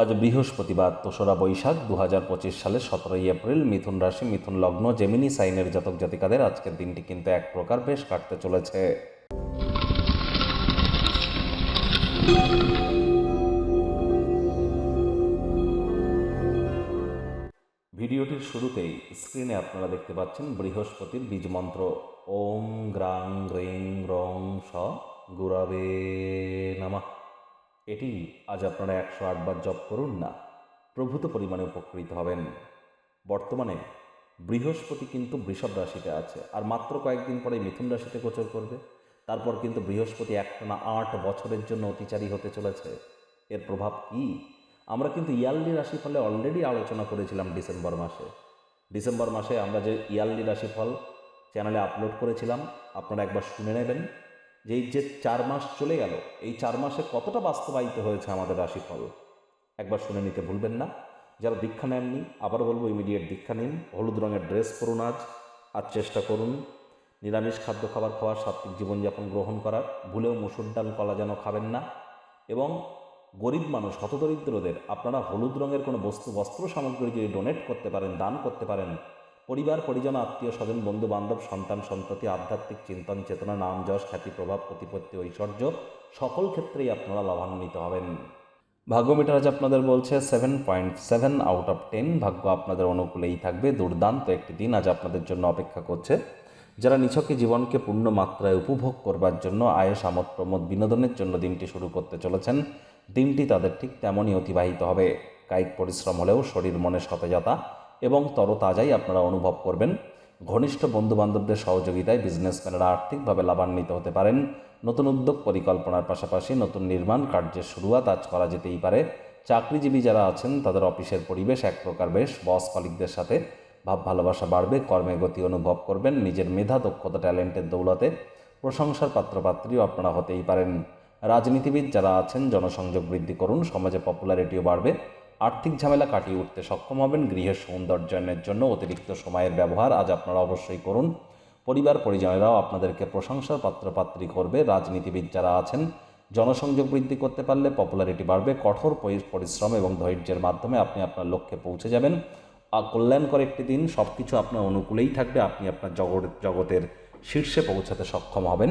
আজ বৃহস্পতিবার, দোসরা বৈশাখ দু হাজার পঁচিশ সালের সতেরোই এপ্রিল মিথুন রাশি, মিথুন লগ্ন জেমিনি সাইনের জাতক জাতিকাদের আজকের দিনটি কিন্তু এক প্রকার বেশ কাটতে চলেছে। ভিডিওটির শুরুতেই স্ক্রিনে আপনারা দেখতে পাচ্ছেন বৃহস্পতির বীজ মন্ত্র। ওম গ্রাং গ্রিং রং স গুরাবে নামা। এটি আজ আপনারা একশো আটবার জপ করুন না, প্রভূত পরিমাণে উপকৃত হবেন। বর্তমানে বৃহস্পতি কিন্তু বৃষভ রাশিতে আছে, আর মাত্র কয়েকদিন পরে মিথুন রাশিতে গোচর করবে। তারপর কিন্তু বৃহস্পতি একটানা আট বছরের জন্য অতিচারী হতে চলেছে। এর প্রভাব কি? আমরা কিন্তু ইয়ারলি রাশিফলে অলরেডি আলোচনা করেছিলাম ডিসেম্বর মাসে। ডিসেম্বর মাসে আমরা যে ইয়ারলি রাশিফল চ্যানেলে আপলোড করেছিলাম, আপনারা একবার শুনে নেবেন। যে যে চার মাস চলে গেল, এই চার মাসে কতটা বাস্তবায়িত হয়েছে আমাদের রাশিফল? একবার শুনে নিতে ভুলবেন না। যারা দীক্ষা নেননি আবার বলব ইমিডিয়েট দীক্ষা নিন। হলুদ রঙের ড্রেস পরুন আজ, আর চেষ্টা করুন নিরামিষ খাদ্য খাবার খাওয়ার সাত্বিক জীবনযাপন গ্রহণ করার। ভুলেও মুসুর ডাল, কলা যেন খাবেন না। এবং গরিব মানুষ, হতদরিদ্রদের, আপনারা হলুদ রঙের কোনো বস্তু, বস্ত্র সামগ্রী যদি ডোনেট করতে পারেন, দান করতে পারেন পরিবার, পরিজন, আত্মীয়, স্বজন, বন্ধু, বান্ধব, সন্তান, সন্ততি, আধ্যাত্মিক চিন্তন, চেতনা, নাম, যশ, খ্যাতি, প্রভাব, প্রতিপত্তি, ঐশ্বর্য সকল ক্ষেত্রেই আপনারা লাভান্বিত হবেন। ভাগ্য মিটার আজ আপনাদের বলছে seven point seven out of ten ভাগ্য আপনাদের অনুকূলেই থাকবে, দুর্দান্ত একটি দিন আজ আপনাদের জন্য অপেক্ষা করছে। যারা নিছকে জীবনকে পূর্ণ মাত্রায় উপভোগ করবার জন্য আয়েস আমোদ প্রমোদ, বিনোদনের জন্য দিনটি শুরু করতে চলেছেন, দিনটি তাদের ঠিক তেমনই অতিবাহিত হবে। কায়িক পরিশ্রম হলেও শরীর, মনে সতেজতা এবং তরতাজাই আপনারা অনুভব করবেন। ঘনিষ্ঠ বন্ধুবান্ধবদের সহযোগিতায় বিজনেসম্যানেরা আর্থিকভাবে লাভান্বিত হতে পারেন। নতুন উদ্যোগ পরিকল্পনার পাশাপাশি নতুন নির্মাণ কার্যের শুরুয়াত আজ করা যেতেই পারে। চাকরিজীবী যারা আছেন, তাদের অফিসের পরিবেশ এক প্রকার বেশ বস কলিকদের সাথে ভাব ভালোবাসা বাড়বে, কর্মে গতি অনুভব করবেন, নিজের মেধা, দক্ষতা ট্যালেন্টের দৌলতে প্রশংসার পাত্রপাত্রীও আপনারা হতেই পারেন। রাজনীতিবিদ যারা আছেন, জনসংযোগ বৃদ্ধি করুন, সমাজে পপুলারিটিও বাড়বে। আর্থিক ঝামেলা কাটিয়ে উঠতে সক্ষম হবেন। গৃহের সৌন্দর্যায়নের জন্য অতিরিক্ত সময়ের ব্যবহার আজ আপনারা অবশ্যই করুন। পরিবার পরিজনেরাও আপনাদেরকে প্রশংসার পাত্রপাত্রী করবে। রাজনীতিবিদ যারা আছেন, জনসংযোগ বৃদ্ধি করতে পারলে পপুলারিটি বাড়বে। কঠোর পরিশ্রম এবং ধৈর্যের মাধ্যমে আপনি আপনার লক্ষ্যে পৌঁছে যাবেন। কল্যাণকর একটি দিন সব কিছু আপনার অনুকূলেই থাকবে। আপনি আপনার জগতের শীর্ষে পৌঁছাতে সক্ষম হবেন।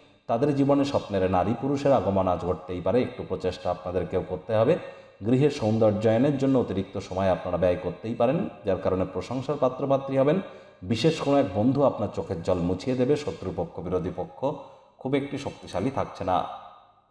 তাদের জীবনে স্বপ্নের নারী পুরুষের আগমন আজ ঘটতেই পারে। একটু প্রচেষ্টা আপনাদেরকেও করতে হবে। গৃহের সৌন্দর্যায়নের জন্য অতিরিক্ত সময় আপনারা ব্যয় করতেই পারেন, যার কারণে প্রশংসার পাত্রপাত্রী হবেন। বিশেষ কোনো এক বন্ধু আপনার চোখের জল মুছিয়ে দেবে, শত্রুপক্ষ, বিরোধী পক্ষ, খুব একটি শক্তিশালী থাকছে না।